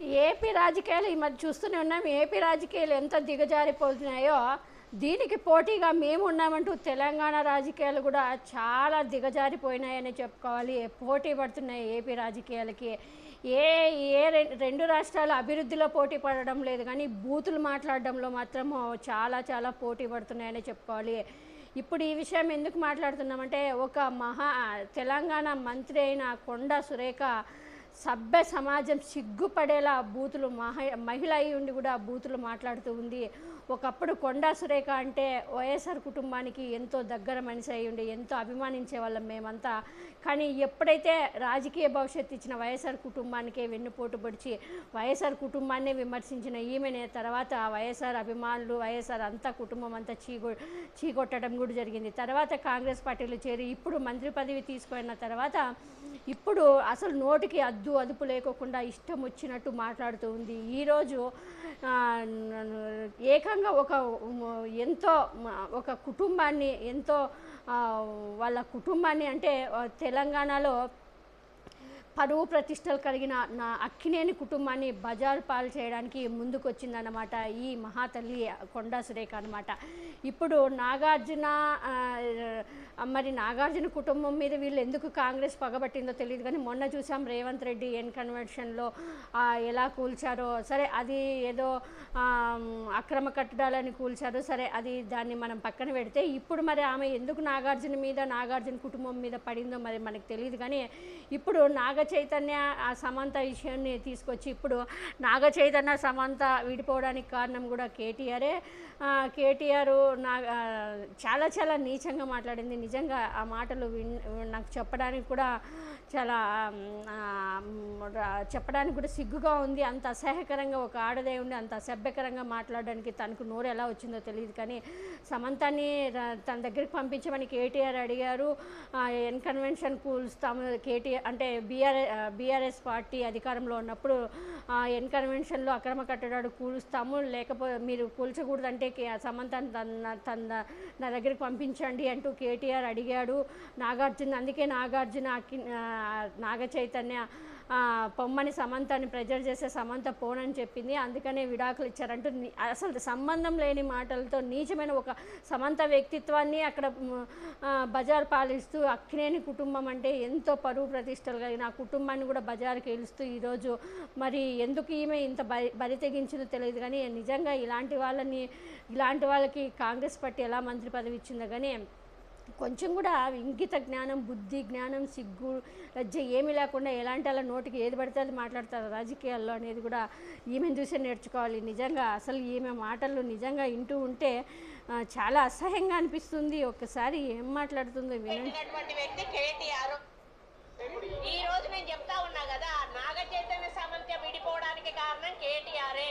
AP రాజకీయాలు ఈ మధ్య చూస్తూనే ఉన్నాం. ఏపీ రాజకీయాలు ఎంత దిగజారిపోతున్నాయో దీనికి పోటీగా మేము ఉన్నామంటూ తెలంగాణ రాజకీయాలు కూడా చాలా దిగజారిపోయినాయని చెప్పుకోవాలి. పోటీ పడుతున్నాయి ఏపీ రాజకీయాలకి? ఏ ఏ రెండు రాష్ట్రాలు అభివృద్ధిలో పోటీ పడడం లేదు కానీ బూతులు మాట్లాడడంలో మాత్రం చాలా చాలా పోటీ పడుతున్నాయని చెప్పుకోవాలి. ఇప్పుడు ఈ విషయం ఎందుకు మాట్లాడుతున్నామంటే ఒక మహా తెలంగాణ మంత్రి అయిన కొండా సురేఖ సభ్య సమాజం సిగ్గుపడేలా బూతులు మహ మహిళ అయి ఉండి కూడా బూతులు మాట్లాడుతూ ఉంది. ఒకప్పుడు కొండా సురేఖ అంటే వైఎస్ఆర్ కుటుంబానికి ఎంతో దగ్గర మనిషి అయి ఉండి ఎంతో అభిమానించే వాళ్ళం మేమంతా. కానీ ఎప్పుడైతే రాజకీయ భవిష్యత్తు ఇచ్చిన వైఎస్ఆర్ కుటుంబానికే వెన్నుపోటు పొడిచి వైఎస్ఆర్ కుటుంబాన్ని విమర్శించిన ఈమెనే తర్వాత వైఎస్ఆర్ అభిమానులు వైఎస్ఆర్ అంతా కుటుంబం అంతా చీగొ చీకొట్టడం కూడా జరిగింది. తర్వాత కాంగ్రెస్ పార్టీలో చేరి ఇప్పుడు మంత్రి పదవి తీసుకున్న తర్వాత ఇప్పుడు అసలు నోటికి అద్దు అదుపు లేకోకుండా ఇష్టం వచ్చినట్టు మాట్లాడుతూ ఉంది. ఈరోజు ఏకంగా ఒక ఎంతో ఒక కుటుంబాన్ని ఎంతో వాళ్ళ కుటుంబాన్ని అంటే తెలంగాణలో పరువు ప్రతిష్టలు కలిగిన నా అక్కినేని కుటుంబాన్ని బజారు పాలు చేయడానికి ముందుకొచ్చిందన్నమాట ఈ మహాతల్లి కొండా సురేఖ అనమాట ఇప్పుడు నాగార్జున మరి నాగార్జున కుటుంబం మీద వీళ్ళు ఎందుకు కాంగ్రెస్ పగబట్టిందో తెలియదు కానీ మొన్న చూసాం రేవంత్ రెడ్డి ఎన్ కన్వెన్షన్లో ఎలా కూల్చారో. సరే అది ఏదో అక్రమ కట్టడాలని కూల్చారు సరే అది దాన్ని మనం పక్కన పెడితే ఇప్పుడు మరి ఆమె ఎందుకు నాగార్జున మీద నాగార్జున కుటుంబం మీద పడిందో మరి మనకు తెలియదు కానీ ఇప్పుడు నాగ చైతన్య ఆ సమంత విషయాన్ని తీసుకొచ్చి ఇప్పుడు నాగ చైతన్య సమంత విడిపోవడానికి కారణం కూడా కేటీఆరే. కేటీఆర్ నా చాలా చాలా నీచంగా మాట్లాడింది. నిజంగా ఆ మాటలు విన్ నాకు చెప్పడానికి కూడా చాలా చెప్పడానికి కూడా సిగ్గుగా ఉంది. అంత అసహ్యకరంగా ఒక ఆడదే ఉండి అంత అసభ్యకరంగా మాట్లాడడానికి తనకు నోరు ఎలా వచ్చిందో తెలియదు. కానీ సమంతాన్ని తన దగ్గరికి పంపించమని కేటీఆర్ అడిగారు. ఆ, ఎన్ కన్వెన్షన్ కూల్స్తాము కేటీఆర్ అంటే బీఆర్ బీఆర్ఎస్ పార్టీ అధికారంలో ఉన్నప్పుడు ఎన్ కన్వెన్షన్లో అక్రమ కట్టడాలు కూలుస్తాము లేకపోతే మీరు కూల్చకూడదంటే కే- సమంతాన్ని తన తన నా దగ్గరికి పంపించండి అంటూ కేటీఆర్ అడిగాడు. నాగార్జున అందుకే నాగార్జున అక్కి- నాగ చైతన్య పొమ్మని సమంతని ప్రెజర్ చేసే సమంత పోనని చెప్పింది. అందుకనే విడాకులు ఇచ్చారంటూ అసలు సంబంధం లేని మాటలతో నీచమైన ఒక సమంత వ్యక్తిత్వాన్ని అక్కడ బజార్ పాలిస్తూ అక్కినేని కుటుంబం అంటే ఎంతో పరువు ప్రతిష్టలు కలిగిన కుటుంబాన్ని కూడా బజార్కి వెలుస్తూ ఈరోజు మరి ఎందుకు ఈమె ఇంత బరి తెగించిందో తెలియదు కానీ నిజంగా ఇలాంటి వాళ్ళని ఇలాంటి వాళ్ళకి కాంగ్రెస్ పార్టీ ఎలా మంత్రి పదవి ఇచ్చిందో కానీ కొంచెం కూడా ఇంగిత జ్ఞానం బుద్ధి జ్ఞానం సిగ్గు లజ్జ ఏమీ లేకుండా ఎలాంటి అలా నోటికి ఏది పడితే అది మాట్లాడతారు. రాజకీయాల్లో అనేది కూడా ఈమెను చూసే నేర్చుకోవాలి. నిజంగా అసలు ఈమె మాటలు నిజంగా వింటూ ఉంటే చాలా అసహ్యంగా అనిపిస్తుంది. ఒక్కసారి ఏం మాట్లాడుతుందో వినండి పెట్టినటువంటి వ్యక్తి కేటీఆర్ ఈ రోజు నేను చెప్తా ఉన్నా కదా నాగ చైతన్య సమంత విడిపోవడానికి కారణం కేటీఆరే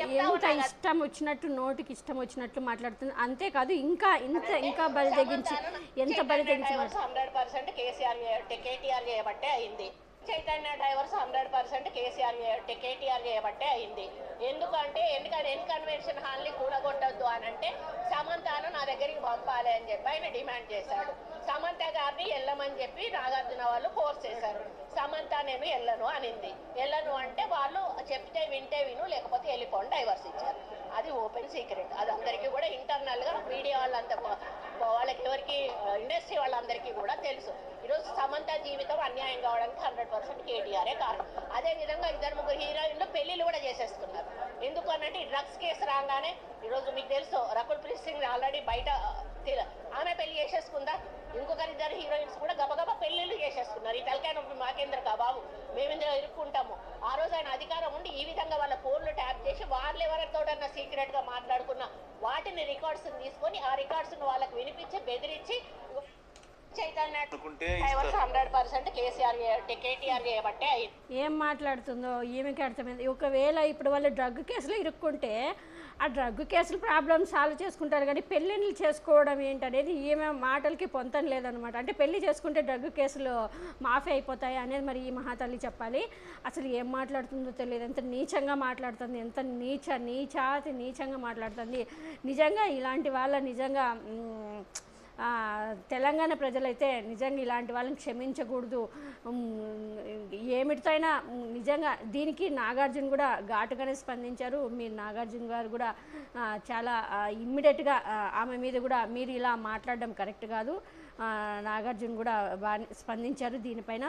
చెప్తా ఎంత. ఇష్టం వచ్చినట్టు నోటికి ఇష్టం వచ్చినట్టు మాట్లాడుతుంది అంతేకాదు ఇంకా ఇంత ఇంకా బలి తెగించి ఎంత బలి తెగించి హండ్రెడ్ పర్సెంట్ కేసీఆర్ కేటీఆర్ చేయబట్టే అయింది. Chaitanya drivers hundred percent KCR KTR చేయబట్టే అయింది. ఎందుకంటే ఎందుకంటే ఎన్ కన్వెన్షన్ హాల్ని కూడగొట్టద్దు అని అంటే సమంతను నా దగ్గరికి పంపాలి అని చెప్పి ఆయన డిమాండ్ చేశాడు. సమంత గారిని వెళ్ళమని చెప్పి నాగార్జున వాళ్ళు ఫోర్స్ చేశారు. సమంత నేను వెళ్ళను అనింది. వెళ్ళను అంటే వాళ్ళు చెప్తే వింటే విను లేకపోతే వెళ్ళిపోండి డైవర్స్ ఇచ్చారు. అది ఓపెన్ సీక్రెట్. అది అందరికీ కూడా ఇంటర్నల్గా మీడియా వాళ్ళంతా వాళ్ళకి ఎవరికి ఇండస్ట్రీ వాళ్ళందరికీ కూడా తెలుసు. ఈరోజు సమంత జీవితం అన్యాయం కావడానికి హండ్రెడ్ పర్సెంట్ కేటీఆరే కారణం. అదే విధంగా ఇద్దరు ముగ్గురు హీరోయిన్లు పెళ్ళిళ్ళు కూడా చేసేసుకున్నారు. ఎందుకు అనంటే ఈ డ్రగ్స్ కేసు రాగానే ఈరోజు మీకు తెలుసు రకుల్ ప్రీత్ సింగ్ ఆల్రెడీ బయట ఆమె పెళ్ళి చేసేసుకుందా? ఇంకొకరిద్దరు హీరోయిన్స్ కూడా గబగబ పెళ్ళిళ్ళు చేసేసుకున్నారు ఈ తలకాయ నొప్పి మాకేంద్ర ఇందులో ఇరుక్కుంటాము. ఆ రోజు ఆయన అధికారం ఉండి ఈ విధంగా వాళ్ళ ఫోన్లు ట్యాప్ చేసి వాళ్ళు ఎవరితోటన్నా సీక్రెట్గా మాట్లాడుకున్న వాటిని రికార్డ్స్ తీసుకొని ఆ రికార్డ్స్ వాళ్ళకి వినిపించి బెదిరించి ఏం మాట్లాడుతుందో ఈమెకి అర్థమైంది. ఒకవేళ ఇప్పుడు వాళ్ళు డ్రగ్ కేసులో ఇరుక్కుంటే ఆ డ్రగ్ కేసులు ప్రాబ్లమ్ సాల్వ్ చేసుకుంటారు కానీ పెళ్ళిళ్ళు చేసుకోవడం ఏంటనేది ఈమె మాటలకి పొంతం లేదనమాట. అంటే పెళ్ళి చేసుకుంటే డ్రగ్ కేసులు మాఫీ అయిపోతాయి అనేది మరి ఈ మహాతల్లి చెప్పాలి. అసలు ఏం మాట్లాడుతుందో తెలియదు. ఎంత నీచంగా మాట్లాడుతుంది ఎంత నీచ నీచాతి నీచంగా మాట్లాడుతుంది. నిజంగా ఇలాంటి వాళ్ళ నిజంగా తెలంగాణ ప్రజలైతే నిజంగా ఇలాంటి వాళ్ళని క్షమించకూడదు. ఏమిటితో అయినా నిజంగా దీనికి నాగార్జున కూడా ఘాటుగానే స్పందించారు. మీరు నాగార్జున గారు కూడా చాలా ఇమ్మీడియట్గా ఆమె మీద కూడా మీరు ఇలా మాట్లాడడం కరెక్ట్ కాదు. నాగార్జున కూడా బాగా స్పందించారు దీనిపైన.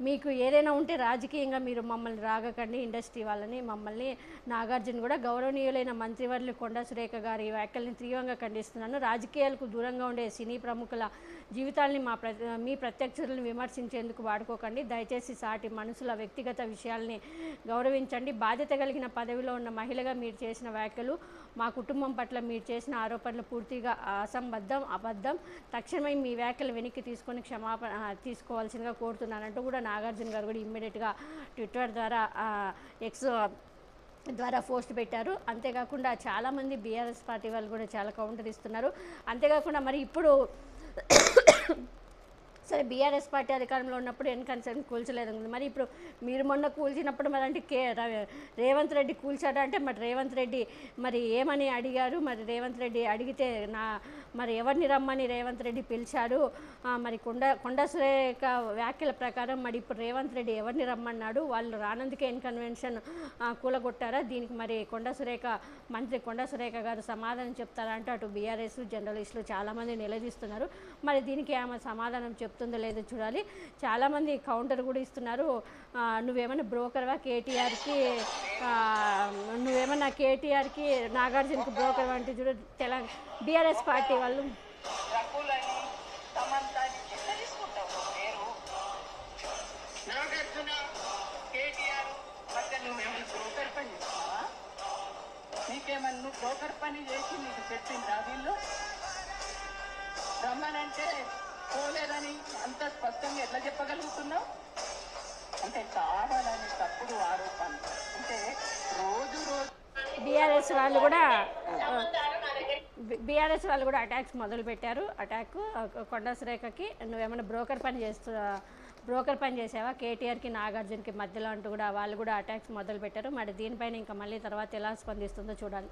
మీకు ఏదైనా ఉంటే రాజకీయంగా మీరు మమ్మల్ని రాగకండి ఇండస్ట్రీ వాళ్ళని మమ్మల్ని నాగార్జున కూడా గౌరవనీయులైన మంత్రివర్యులు కొండా సురేఖ గారి వ్యాఖ్యల్ని తీవ్రంగా ఖండిస్తున్నాను. రాజకీయాలకు దూరంగా ఉండే సినీ ప్రముఖుల జీవితాల్ని మా ప్ర మీ ప్రత్యక్షులను విమర్శించేందుకు వాడుకోకండి. దయచేసి సాటి మనుషుల వ్యక్తిగత విషయాల్ని గౌరవించండి. బాధ్యత కలిగిన పదవిలో ఉన్న మహిళగా మీరు చేసిన వ్యాఖ్యలు మా కుటుంబం పట్ల మీరు చేసిన ఆరోపణలు పూర్తిగా అసంబద్ధం అబద్ధం. తక్షణమే మీ వ్యాఖ్యలు వెనక్కి తీసుకొని క్షమాపణ తీసుకోవాల్సిందిగా కోరుతున్నానంటూ కూడా నాగార్జున గారు కూడా ఇమ్మీడియట్గా ట్విట్టర్ ద్వారా ఎక్స్ ద్వారా పోస్ట్ పెట్టారు. అంతేకాకుండా చాలామంది బీఆర్ఎస్ పార్టీ వాళ్ళు కూడా చాలా కౌంటర్ ఇస్తున్నారు. అంతేకాకుండా మరి ఇప్పుడు సరే బీఆర్ఎస్ పార్టీ అధికారంలో ఉన్నప్పుడు ఎన్ కన్సర్న్ కూల్చలేదు మరి ఇప్పుడు మీరు మొన్న కూల్చినప్పుడు మరి అంటే కే రేవంత్ రెడ్డి కూల్చాడు అంటే మరి రేవంత్ రెడ్డి మరి ఏమని అడిగారు? మరి రేవంత్ రెడ్డి అడిగితే నా మరి ఎవరిని రమ్మని రేవంత్ రెడ్డి పిలిచాడు? మరి కొండ కొండ సురేఖ వ్యాఖ్యల ప్రకారం మరి ఇప్పుడు రేవంత్ రెడ్డి ఎవరిని రమ్మన్నాడు? వాళ్ళు రానందుకే ఎన్ కన్వెన్షన్ కూలగొట్టారా? దీనికి మరి కొండ సురేఖ మంత్రి కొండ సురేఖ గారు సమాధానం చెప్తారా? అంటే అటు బీఆర్ఎస్ జర్నలిస్టులు చాలామంది నిలదీస్తున్నారు. మరి దీనికి ఆమె సమాధానం వస్తుందో లేదో చూడాలి. చాలామంది కౌంటర్ కూడా ఇస్తున్నారు. నువ్వేమైనా బ్రోకర్వా కేటీఆర్కి? నువ్వేమన్నా కేటీఆర్కి నాగార్జునకి బ్రోకర్ అంటే చూడ తెలంగాణ బీఆర్ఎస్ పార్టీ వాళ్ళు. నీకేమన్నా బ్రోకర్ పని చేసి నీకు చెప్పిందా ఎట్లా చెప్పగలుగుతున్నావు? అంటే కావాలని తప్పుడు ఆరోపణ. అంటే రోజు రోజు బీఆర్ఎస్ వాళ్ళు కూడా బీఆర్ఎస్ వాళ్ళు కూడా అటాక్స్ మొదలు పెట్టారు అటాక్ కొండసురేఖకి నువ్వేమైనా బ్రోకర్ పని చేస్తు బ్రోకర్ పని చేసావా? కేటీఆర్కి నాగార్జునకి మధ్యలో అంటూ కూడా వాళ్ళు కూడా అటాక్స్ మొదలు పెట్టారు మరి దీనిపైన ఇంకా మళ్ళీ తర్వాత ఎలా స్పందిస్తుందో చూడాలి.